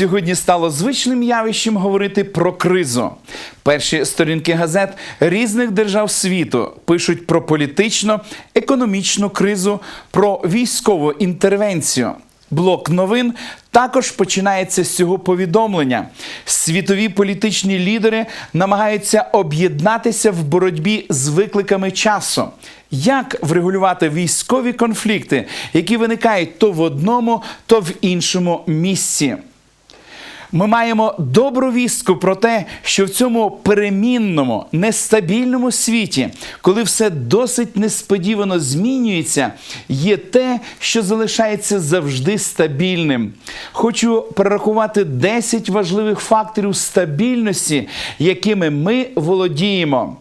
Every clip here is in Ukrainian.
Сьогодні стало звичним явищем говорити про кризу. Перші сторінки газет різних держав світу пишуть про політичну, економічну кризу, про військову інтервенцію. Блок новин також починається з цього повідомлення. Світові політичні лідери намагаються об'єднатися в боротьбі з викликами часу. Як врегулювати військові конфлікти, які виникають то в одному, то в іншому місці? Ми маємо добру вістку про те, що в цьому перемінному, нестабільному світі, коли все досить несподівано змінюється, є те, що залишається завжди стабільним. Хочу перерахувати 10 важливих факторів стабільності, якими ми володіємо.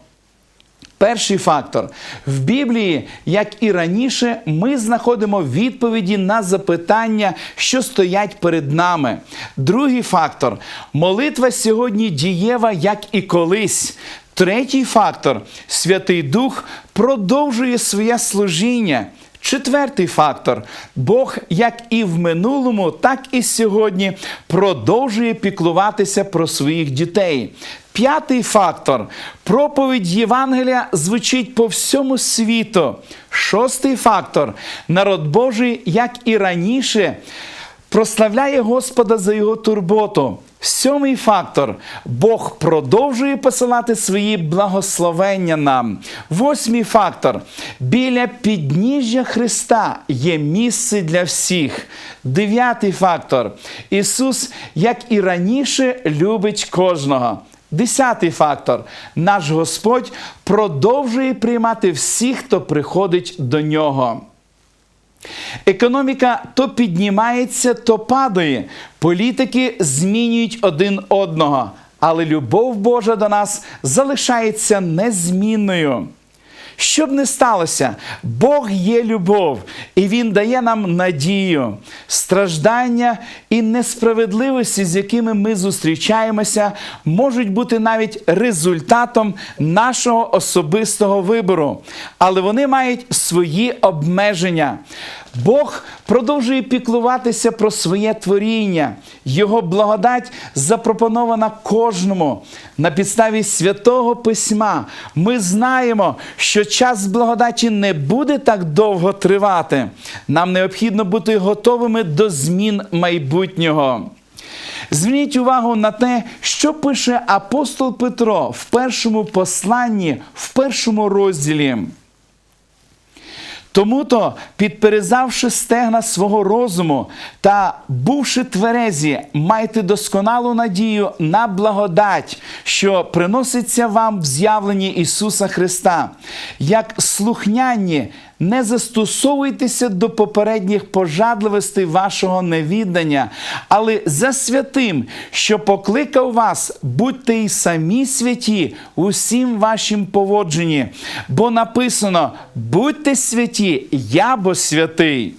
Перший фактор в Біблії, як і раніше, ми знаходимо відповіді на запитання, що стоять перед нами. Другий фактор молитва сьогодні дієва, як і колись. Третій фактор Святий Дух продовжує своє служіння. Четвертий фактор Бог, як і в минулому, так і сьогодні продовжує піклуватися про своїх дітей. П'ятий фактор проповідь Євангелія звучить по всьому світу. Шостий фактор народ Божий, як і раніше, прославляє Господа за його турботу. Сьомий фактор Бог продовжує посилати свої благословення нам. Восьмий фактор біля підніжжя Христа є місце для всіх. Дев'ятий фактор Ісус, як і раніше, любить кожного. Десятий фактор наш Господь продовжує приймати всіх, хто приходить до нього. Економіка то піднімається, то падає. Політики змінюють один одного, але любов Божа до нас залишається незмінною. Що б не сталося, Бог є любов, і Він дає нам надію, страждання і несправедливості, з якими ми зустрічаємося, можуть бути навіть результатом нашого особистого вибору, але вони мають свої обмеження. Бог продовжує піклуватися про своє творіння. Його благодать запропонована кожному. На підставі святого письма ми знаємо, що час благодаті не буде так довго тривати. Нам необхідно бути готовими до змін майбутнього. Зверніть увагу на те, що пише апостол Петро в першому посланні, в першому розділі. Тому то, підперезавши стегна свого розуму та бувши тверезі, майте досконалу надію на благодать, що приноситься вам в з'явленні Ісуса Христа, як слухняні. Не застосовуйтеся до попередніх пожадливостей вашого невіддання, але за святим, що покликав вас, будьте й самі святі усім вашим поводженні. Бо написано: будьте святі, я бо святий.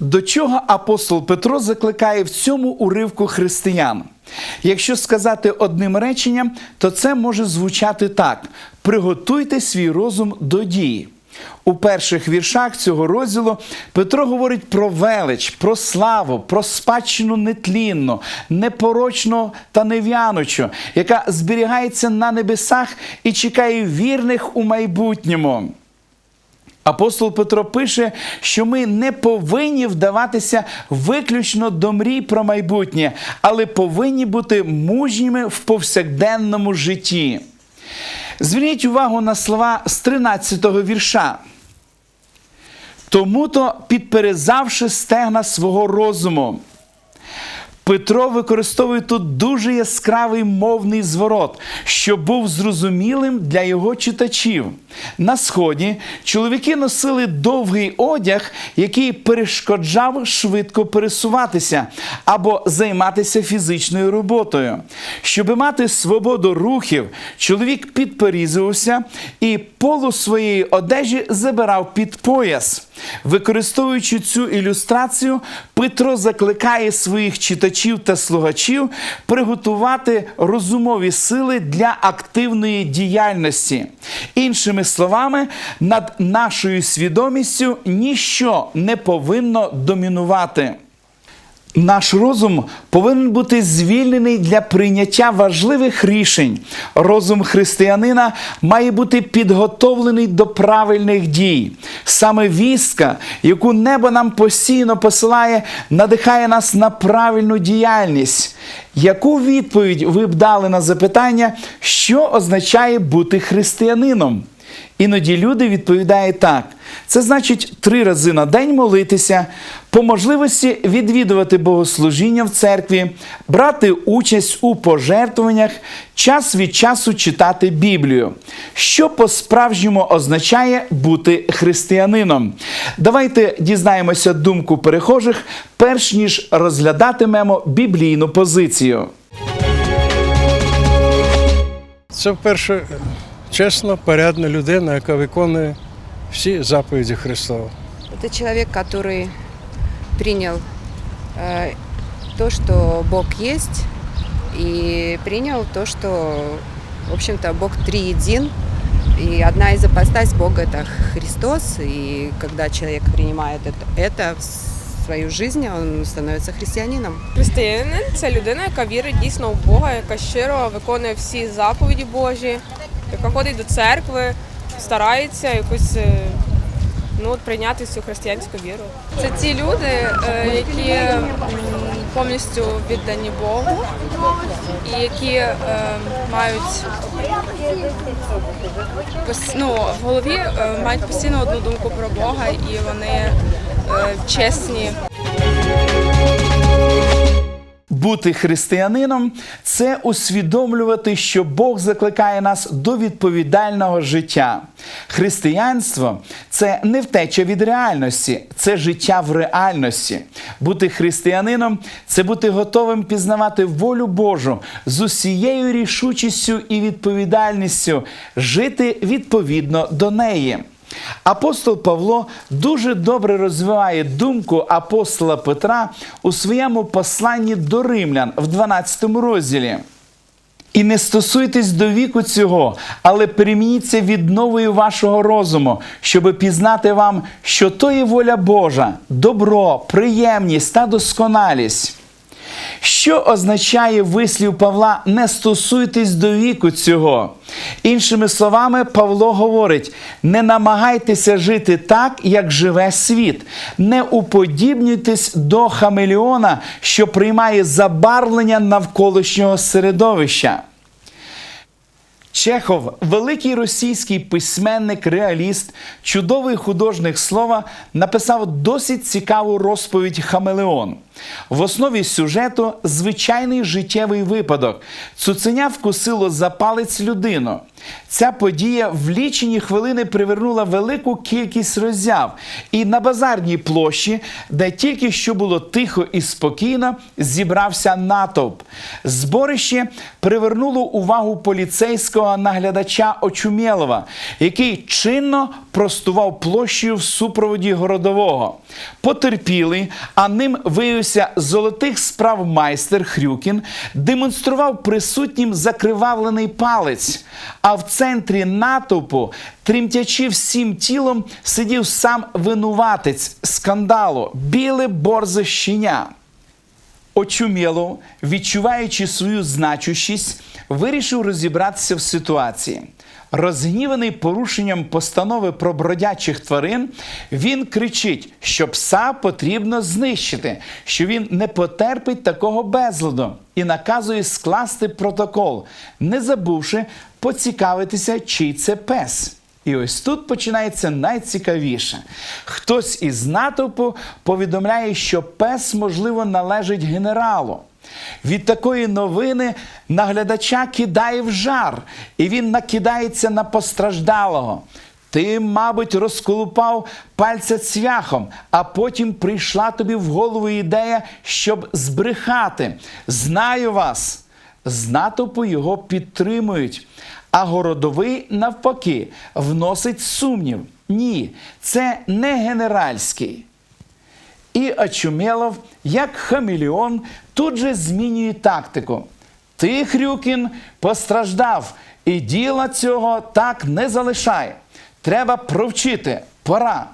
До чого апостол Петро закликає в цьому уривку християн? Якщо сказати одним реченням, то це може звучати так: приготуйте свій розум до дії. У перших віршах цього розділу Петро говорить про велич, про славу, про спадщину нетлінну, непорочну та нев'яночу, яка зберігається на небесах і чекає вірних у майбутньому. Апостол Петро пише, що ми не повинні вдаватися виключно до мрій про майбутнє, але повинні бути мужніми в повсякденному житті. Зверніть увагу на слова з 13-го вірша. Тому то, підперезавши стегна свого розуму, Петро використовує тут дуже яскравий мовний зворот, що був зрозумілим для його читачів. На сході чоловіки носили довгий одяг, який перешкоджав швидко пересуватися або займатися фізичною роботою. Щоби мати свободу рухів, чоловік підперізувався і полу своєї одежі забирав під пояс. Використовуючи цю ілюстрацію, Петро закликає своїх читачів та слухачів приготувати розумові сили для активної діяльності. Іншими словами, над нашою свідомістю ніщо не повинно домінувати. Наш розум повинен бути звільнений для прийняття важливих рішень. Розум християнина має бути підготовлений до правильних дій. Саме вістка, яку небо нам постійно посилає, надихає нас на правильну діяльність. Яку відповідь ви б дали на запитання, що означає бути християнином? Іноді люди відповідають так: це значить три рази на день молитися, по можливості відвідувати богослужіння в церкві, брати участь у пожертвуваннях, час від часу читати Біблію. Що по-справжньому означає бути християнином? Давайте дізнаємося думку перехожих, перш ніж розглядатимемо біблійну позицію. Це вперше чесна, порядна людина, яка виконує всі заповіді Христова. Это человек, который принял э, то, что Бог есть, и принял то, что, в общем-то, Бог триедин, и одна из ипостась Бога – это Христос, и когда человек принимает это, это в свою жизнь, он становится христианином. Християнин це людина, яка вірить дійсно в Бога, яка щиро виконує всі заповіді Божі, яка ходить до церкви, старається якось е, ну, прийняти цю християнську віру. Це ті люди, е, які повністю віддані Богу і які е, мають ну, в голові мають постійно одну думку про Бога, і вони чесні Бути християнином це усвідомлювати, що Бог закликає нас до відповідального життя. Християнство це не втеча від реальності, це життя в реальності. Бути християнином це бути готовим пізнавати волю Божу з усією рішучістю і відповідальністю, жити відповідно до неї. Апостол Павло дуже добре розвиває думку апостола Петра у своєму посланні до римлян в 12 розділі. І не стосуйтесь до віку цього, але перемініться відновою вашого розуму, щоби пізнати вам, що то є воля Божа, добро, приємність та досконалість. Що означає вислів Павла не стосуйтесь до віку цього? Іншими словами, Павло говорить: не намагайтеся жити так, як живе світ, не уподібнюйтесь до хамелеона, що приймає забарвлення навколишнього середовища. Чехов, великий російський письменник, реаліст, чудовий художник слова, написав досить цікаву розповідь Хамелеон. В основі сюжету звичайний життєвий випадок. Цуценя вкусило за палець людину. Ця подія в лічені хвилини привернула велику кількість роззяв. І на базарній площі, де тільки що було тихо і спокійно, зібрався натовп. Зборище привернуло увагу поліцейського наглядача Очумєлова, який чинно простував площею в супроводі городового. Потерпілий, а ним виявився золотих справ майстер Хрюкін, демонстрував присутнім закривавлений палець. А в центрі натовпу, тремтячи всім тілом, сидів сам винуватець скандалу, біле борзе щеня. Очуміло, відчуваючи свою значущість, вирішив розібратися в ситуації. Розгніваний порушенням постанови про бродячих тварин, він кричить, що пса потрібно знищити, що він не потерпить такого безладу, і наказує скласти протокол, не забувши поцікавитися, чий це пес. І ось тут починається найцікавіше. Хтось із натовпу повідомляє, що пес, можливо, належить генералу. Від такої новини наглядача кидає в жар, і він накидається на постраждалого. Ти, мабуть, розколупав пальця цвяхом, а потім прийшла тобі в голову ідея, щоб збрехати. Знаю вас. З натовпу його підтримують. А городовий, навпаки, вносить сумнів. Ні, це не генеральський. І Очумєлов, як хамелеон, тут же змінює тактику. Ти, Хрюкін, постраждав, і діла цього так не залишай. Треба провчити. Пора.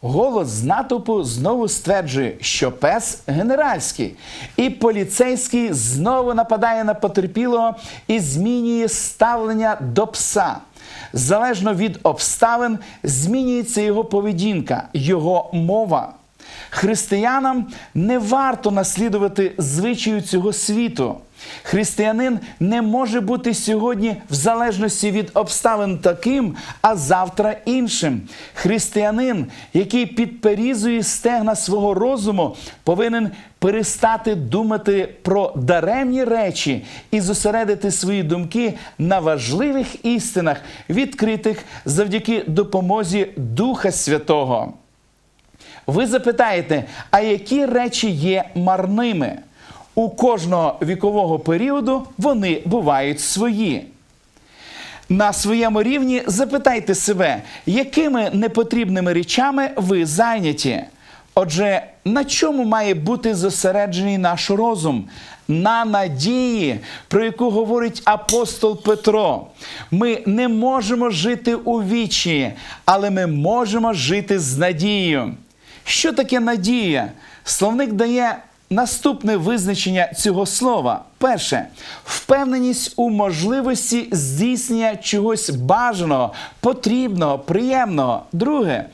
Голос з натовпу знову стверджує, що пес генеральський, і поліцейський знову нападає на потерпілого і змінює ставлення до пса. Залежно від обставин змінюється його поведінка, його мова. Християнам не варто наслідувати звичаю цього світу. Християнин не може бути сьогодні в залежності від обставин таким, а завтра іншим. Християнин, який підперізує стегна свого розуму, повинен перестати думати про даремні речі і зосередити свої думки на важливих істинах, відкритих завдяки допомозі Духа Святого. Ви запитаєте, а які речі є марними? У кожного вікового періоду вони бувають свої. На своєму рівні запитайте себе, якими непотрібними речами ви зайняті. Отже, на чому має бути зосереджений наш розум? На надії, про яку говорить апостол Петро. Ми не можемо жити у вічі, але ми можемо жити з надією. Що таке надія? Словник дає наступне визначення цього слова. Перше, впевненість у можливості здійснення чогось бажаного, потрібного, приємного. Друге,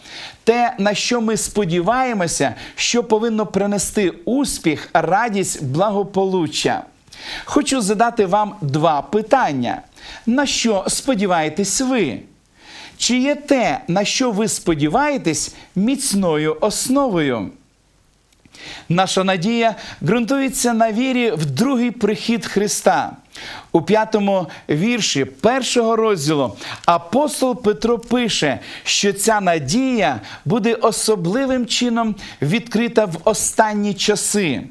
те, на що ми сподіваємося, що повинно принести успіх, радість, благополуччя. Хочу задати вам два питання. На що сподіваєтесь ви? Чи є те, на що ви сподіваєтесь, міцною основою? Наша надія ґрунтується на вірі в другий прихід Христа. У п'ятому вірші першого розділу апостол Петро пише, що ця надія буде особливим чином відкрита в останні часи.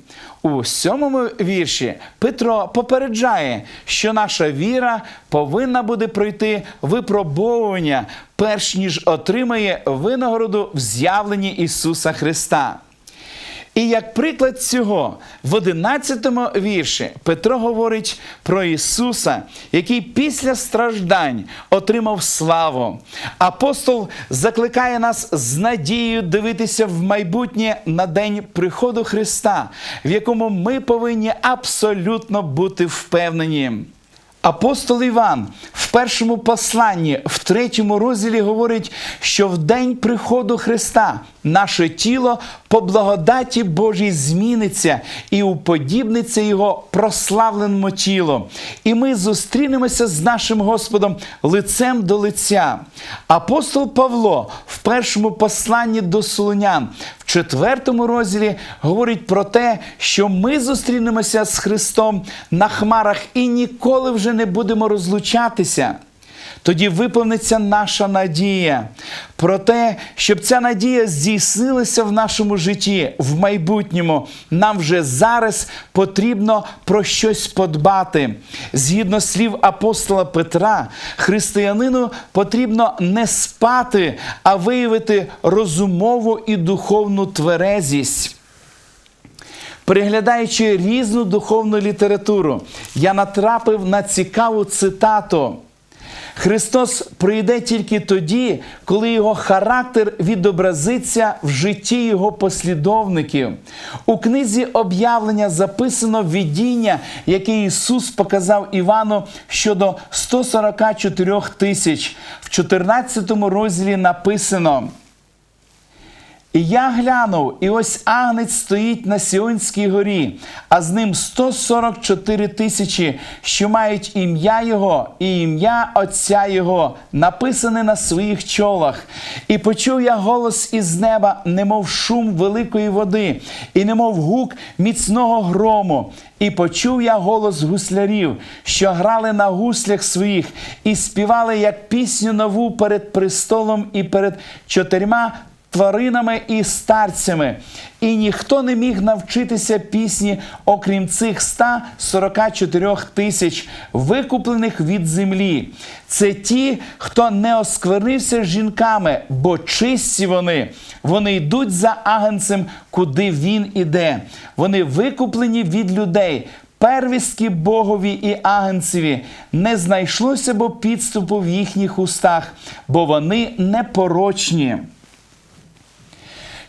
У сьомому вірші Петро попереджає, що наша віра повинна буде пройти випробовування, перш ніж отримає винагороду в з'явленні Ісуса Христа. І як приклад цього, в 11 вірші Петро говорить про Ісуса, який після страждань отримав славу. Апостол закликає нас з надією дивитися в майбутнє на день приходу Христа, в якому ми повинні абсолютно бути впевнені. Апостол Іван в першому посланні, в третьому розділі говорить, що в день приходу Христа наше тіло по благодаті Божій зміниться і уподібниться Його прославленому тілу. І ми зустрінемося з нашим Господом лицем до лиця. Апостол Павло в першому посланні до Солонян в четвертому розділі говорить про те, що ми зустрінемося з Христом на хмарах і ніколи вже не будемо розлучатися. Тоді виповниться наша надія про те, щоб ця надія здійснилася в нашому житті в майбутньому. Нам вже зараз потрібно про щось подбати. Згідно слів апостола Петра, християнину потрібно не спати, а виявити розумову і духовну тверезість. Переглядаючи різну духовну літературу, я натрапив на цікаву цитату. Христос прийде тільки тоді, коли його характер відобразиться в житті його послідовників. У книзі об'явлення записано видіння, яке Ісус показав Івану щодо 144 тисяч. В 14 розділі написано. І я глянув, і ось агнець стоїть на Сіонській горі, а з ним 144 тисячі, що мають ім'я Його і ім'я Отця Його, написане на своїх чолах. І почув я голос із неба, немов шум великої води, і немов гук міцного грому. І почув я голос гуслярів, що грали на гуслях своїх, і співали як пісню нову перед престолом і перед чотирма тваринами і старцями, і ніхто не міг навчитися пісні, окрім цих 144 тисяч, викуплених від землі. Це ті, хто не осквернився жінками, бо чисті вони. Вони йдуть за агенцем, куди він іде. Вони викуплені від людей. Первістки Богові і агенцеві не знайшлося бо підступу в їхніх устах, бо вони непорочні.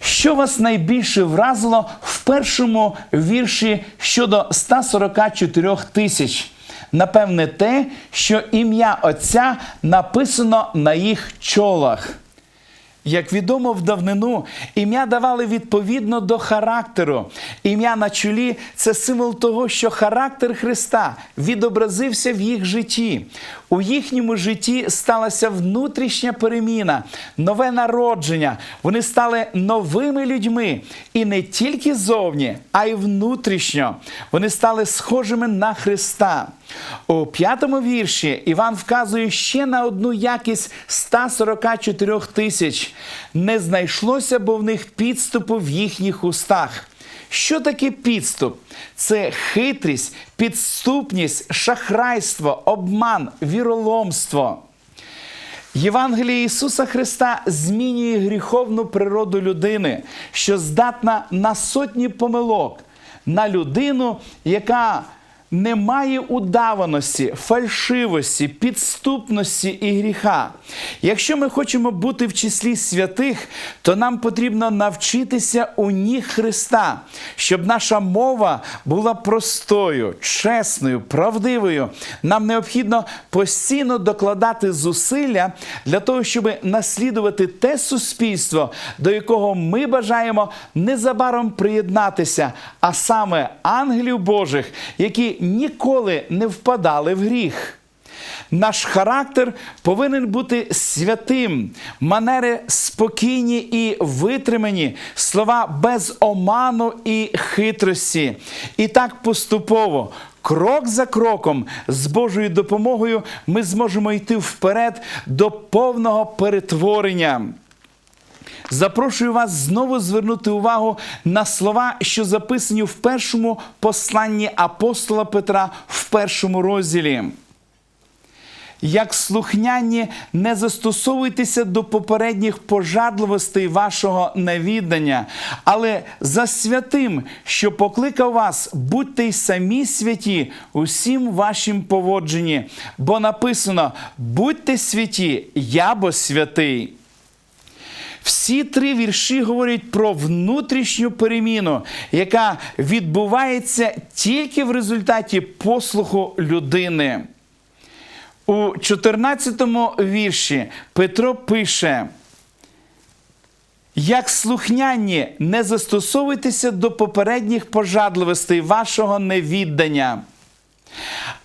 Що вас найбільше вразило в першому вірші щодо 144 тисяч? Напевне, те, що ім'я Отця написано на їх чолах. Як відомо в давнину, ім'я давали відповідно до характеру. Ім'я на чолі це символ того, що характер Христа відобразився в їх житті. У їхньому житті сталася внутрішня переміна, нове народження. Вони стали новими людьми. І не тільки зовні, а й внутрішньо. Вони стали схожими на Христа. У п'ятому вірші Іван вказує ще на одну якість 144 тисяч. Не знайшлося, бо в них підступу в їхніх устах. Що таке підступ? Це хитрість, підступність, шахрайство, обман, віроломство. Євангеліє Ісуса Христа змінює гріховну природу людини, що здатна на сотні помилок, на людину, яка не має удаваності, фальшивості, підступності і гріха. Якщо ми хочемо бути в числі святих, то нам потрібно навчитися у ніг Христа, щоб наша мова була простою, чесною, правдивою. Нам необхідно постійно докладати зусилля для того, щоб наслідувати те суспільство, до якого ми бажаємо незабаром приєднатися, а саме ангелів Божих, які ніколи не впадали в гріх. Наш характер повинен бути святим, манери спокійні і витримані, слова без оману і хитрості. І так поступово, крок за кроком, з Божою допомогою, ми зможемо йти вперед до повного перетворення. Запрошую вас знову звернути увагу на слова, що записані в першому посланні апостола Петра в першому розділі. Як слухняні, не застосовуйтеся до попередніх пожадливостей вашого невіддання, але за святим, що покликав вас, будьте й самі святі усім вашим поводженні, бо написано: будьте святі, я бо святий. Всі три вірші говорять про внутрішню переміну, яка відбувається тільки в результаті послуху людини. У 14 вірші Петро пише: як слухняні, не застосовуйтеся до попередніх пожадливостей вашого невіддання.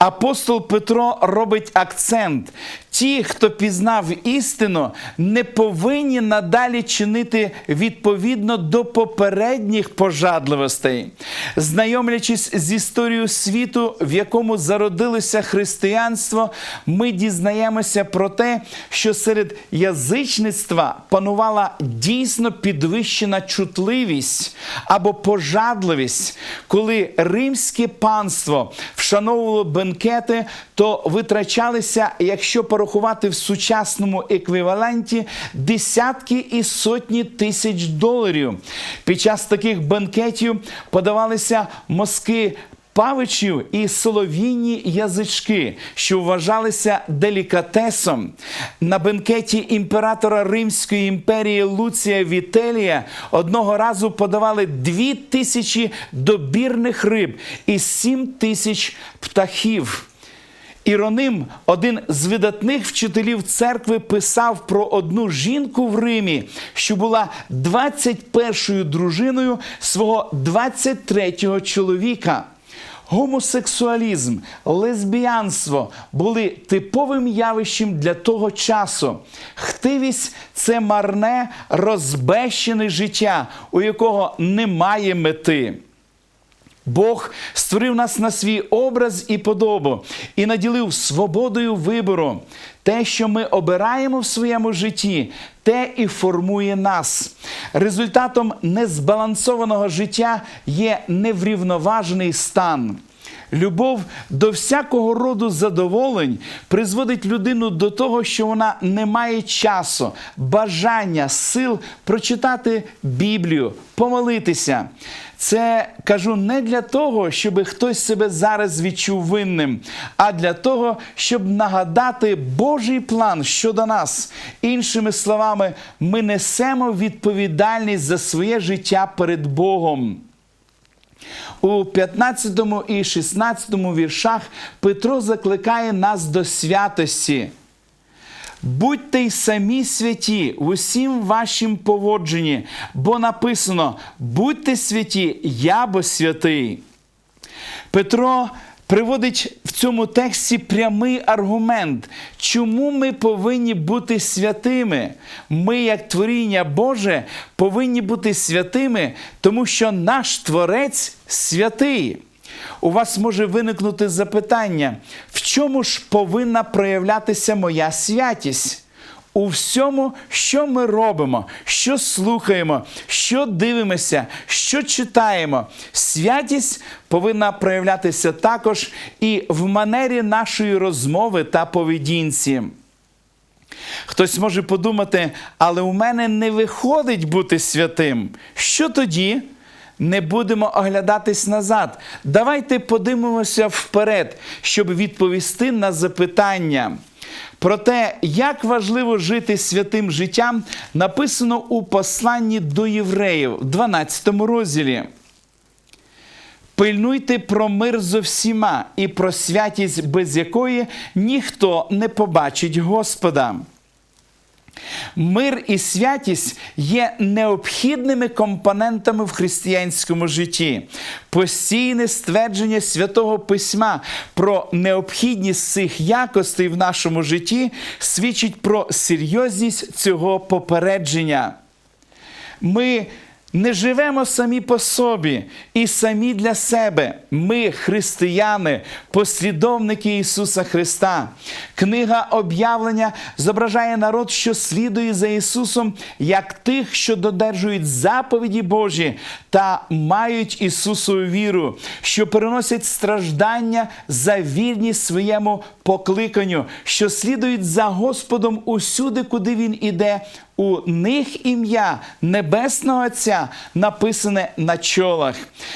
Апостол Петро робить акцент: ті, хто пізнав істину, не повинні надалі чинити відповідно до попередніх пожадливостей. Знайомлячись з історією світу, в якому зародилося християнство, ми дізнаємося про те, що серед язичництва панувала дійсно підвищена чутливість або пожадливість, коли римське панство вшановувало бенкети, то витрачалися, якщо порахувати в сучасному еквіваленті, десятки і сотні тисяч доларів. Під час таких бенкетів подавалися мозки павичів і солов'їні язички, що вважалися делікатесом. На бенкеті імператора Римської імперії Луція Вітелія одного разу подавали дві тисячі добірних риб і сім тисяч птахів. Іроним, один з видатних вчителів церкви, писав про одну жінку в Римі, що була 21-ю дружиною свого 23-го чоловіка. Гомосексуалізм, лесбіянство були типовим явищем для того часу. Хтивість це марне, розбещене життя, у якого немає мети. Бог створив нас на свій образ і подобу і наділив свободою вибору. Те, що ми обираємо в своєму житті, те і формує нас. Результатом незбалансованого життя є неврівноважений стан. Любов до всякого роду задоволень призводить людину до того, що вона не має часу, бажання, сил прочитати Біблію, помолитися. Це кажу не для того, щоб хтось себе зараз відчув винним, а для того, щоб нагадати Божий план щодо нас. Іншими словами, ми несемо відповідальність за своє життя перед Богом. У 15 і 16 віршах Петро закликає нас до святості. Будьте й самі святі в усім вашім поводженні, бо написано: будьте святі, я бо святий. Петро приводить в цьому тексті прямий аргумент, чому ми повинні бути святими. Ми, як творіння Боже, повинні бути святими, тому що наш Творець святий. У вас може виникнути запитання, в чому ж повинна проявлятися моя святість? У всьому, що ми робимо, що слухаємо, що дивимося, що читаємо. Святість повинна проявлятися також і в манері нашої розмови та поведінці. Хтось може подумати, але у мене не виходить бути святим. Що тоді? Не будемо оглядатись назад. Давайте подивимося вперед, щоб відповісти на запитання. Про те, як важливо жити святим життям, написано у посланні до євреїв, в 12 розділі. Пильнуйте про мир зо всіма і про святість, без якої ніхто не побачить Господа. Мир і святість є необхідними компонентами в християнському житті. Постійне ствердження святого письма про необхідність цих якостей в нашому житті свідчить про серйозність цього попередження. Ми не живемо самі по собі і самі для себе. Ми, християни, послідовники Ісуса Христа. Книга об'явлення зображає народ, що слідує за Ісусом, як тих, що додержують заповіді Божі та мають Ісусову віру, що переносять страждання за вірність своєму покликанню, що слідують за Господом усюди, куди Він іде. У них ім'я Небесного Отця написане на чолах.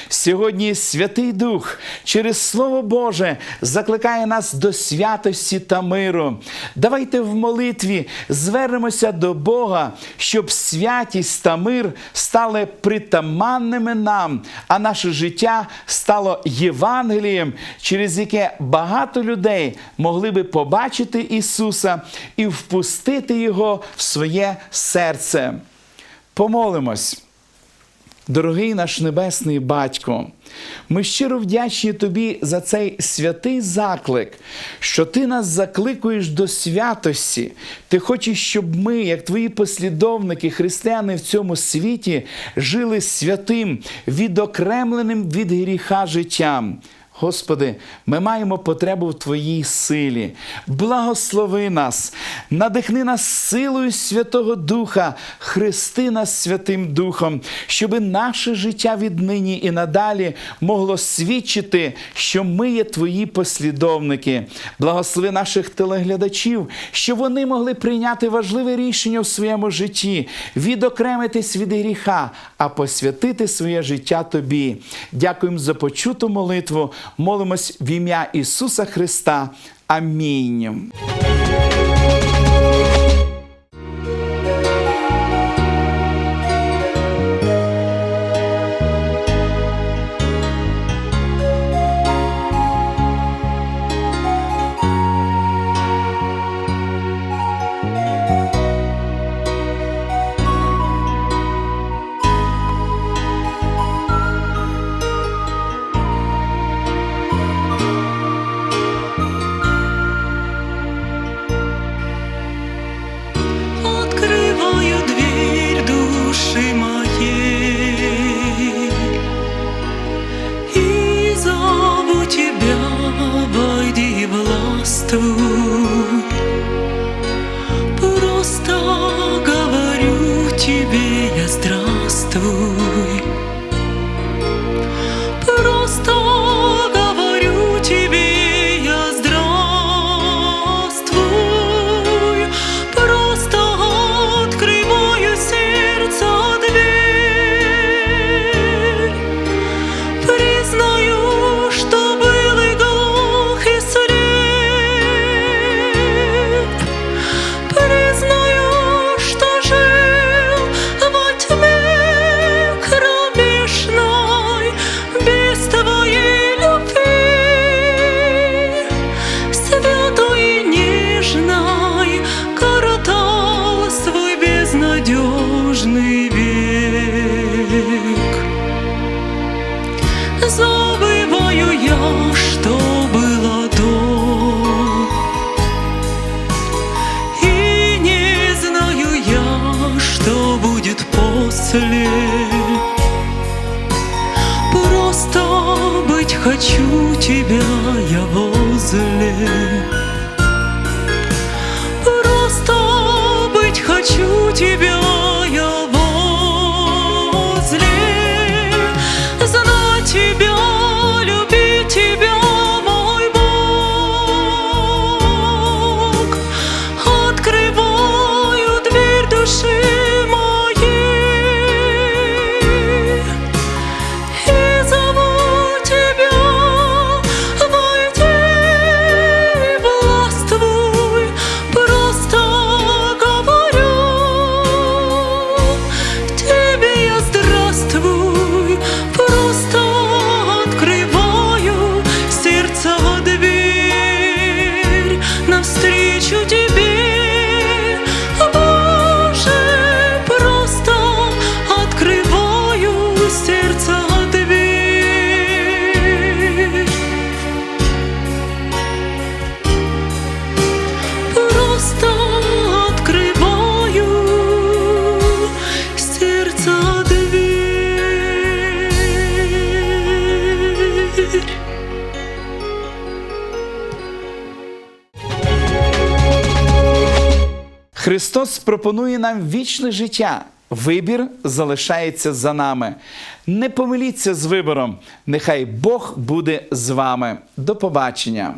Сьогодні Святий Дух через Слово Боже закликає нас до святості та миру. Давайте в молитві звернемося до Бога, щоб святість та мир стали притаманними нам, а наше життя стало Євангелієм, через яке багато людей могли би побачити Ісуса і впустити Його в своє серце. Помолимось. Дорогий наш Небесний Батько, ми щиро вдячні Тобі за цей святий заклик, що Ти нас закликуєш до святості. Ти хочеш, щоб ми, як Твої послідовники, християни в цьому світі, жили святим, відокремленим від гріха життям. Господи, ми маємо потребу в Твоїй силі. Благослови нас, надихни нас силою Святого Духа, хрести нас Святим Духом, щоб наше життя віднині і надалі могло свідчити, що ми є Твої послідовники. Благослови наших телеглядачів, щоб вони могли прийняти важливе рішення в своєму житті, відокремитись від гріха, а посвятити своє життя Тобі. Дякуємо за почуту молитву. Молимось в ім'я Ісуса Христа. Амінь. Христос пропонує нам вічне життя. Вибір залишається за нами. Не помиліться з вибором. Нехай Бог буде з вами. До побачення!